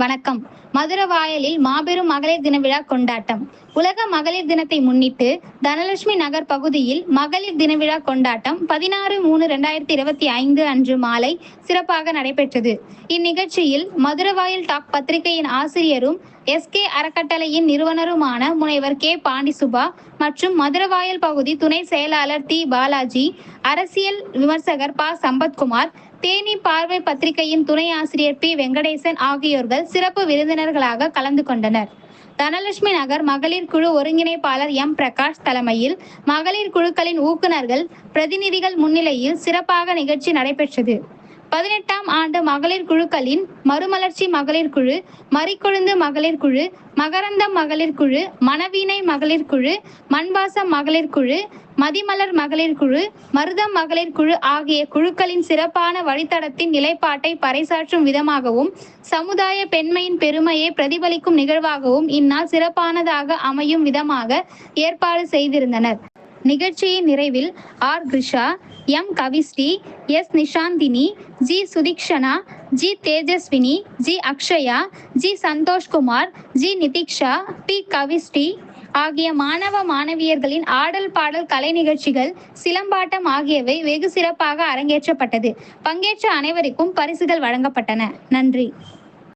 வணக்கம். மதுரவாயலில் மாபெரும் மகளிர் தின விழா கொண்டாட்டம். உலக மகளிர் தினத்தை முன்னிட்டு தனலட்சுமி நகர் பகுதியில் மகளிர் தின விழா கொண்டாட்டம் பதினாறு மூணு ரெண்டாயிரத்தி இருபத்தி ஐந்து அன்று மாலை சிறப்பாக நடைபெற்றது. இந்நிகழ்ச்சியில் மதுரவாயல் டாக் பத்திரிகையின் ஆசிரியரும் எஸ்கே அறக்கட்டளையின் நிறுவனருமான முனைவர் கே. பாண்டிசுபா மற்றும் மதுரவாயல் பகுதி துணை செயலாளர் டி பாலாஜி அரசியல் விமர்சகர் ப. சம்பத்குமார் தேனி பார்வை பத்திரிகையின் துணை ஆசிரியர் பி. வெங்கடேசன் ஆகியோர்கள் சிறப்பு விருந்தினர்களாக கலந்து கொண்டனர். தனலட்சுமி நகர் மகளிர் குழு ஒருங்கிணைப்பாளர் எம். பிரகாஷ் தலைமையில் மகளிர் குழுக்களின் ஊக்குநர்கள் பிரதிநிதிகள் முன்னிலையில் சிறப்பாக நிகழ்ச்சி நடைபெற்றது. பதினெட்டாம் ஆண்டு மகளிர் குழுக்களின் மறுமலர்ச்சி மகளிர் குழு மறிக்கொழுந்து மகளிர் குழு மகரந்தம் மகளிர் குழு மணவீணை மகளிர் குழு மண்பாசம் மகளிர் குழு மதிமலர் மகளிர் குழு மருதம் மகளிர் குழு ஆகிய குழுக்களின் சிறப்பான வழித்தடத்தின் நிலைப்பாட்டை பறைசாற்றும் விதமாகவும் சமுதாய பெண்மையின் பெருமையை பிரதிபலிக்கும் நிகழ்வாகவும் இந்நாள் சிறப்பானதாக அமையும் விதமாக ஏற்பாடு செய்திருந்தனர். நிகழ்ச்சியின் நிறைவில் R. Krisha M. Kavisri S. Nishanthini G. Sudhikshana G. Tejaswini G. Akshaya G. Santhoshkumar G. Nithiksha P. Kavisri ஆகிய மாணவ மாணவியர்களின் ஆடல் பாடல் கலை நிகழ்ச்சிகள் சிலம்பாட்டம் ஆகியவை வெகு சிறப்பாக அரங்கேற்றப்பட்டது. பங்கேற்ற அனைவருக்கும் பரிசுகள் வழங்கப்பட்டன. நன்றி.